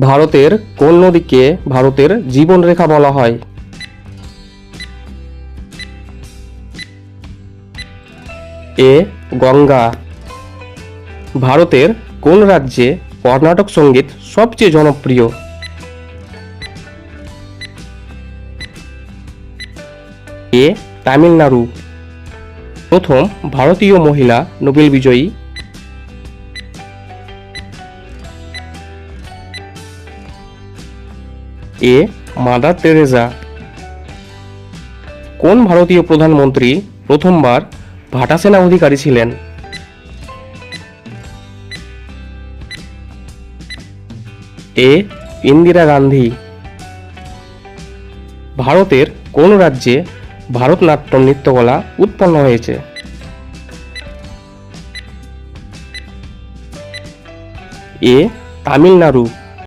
ভারতের কোন নদীকে ভারতের জীবনরেখা বলা হয়? এ, গঙ্গা। ভারতের কোন রাজ্যে কর্ণাটক সংগীত সবচেয়ে জনপ্রিয়? এ, তামিলনাড়ু। প্রথম ভারতীয় মহিলা নোবেল বিজয়ী এ মাদার তেরেজা কোন ভারতীয় প্রধানমন্ত্রী প্রথমবার ভাটা সেনা অধিকারী ছিলেন? এ ইন্দিরা গান্ধী। ভারতের কোন রাজ্যে ভারতনাট্যম নৃত্যকলা উৎপন্ন হয়েছে? এ তামিলনাড়ু।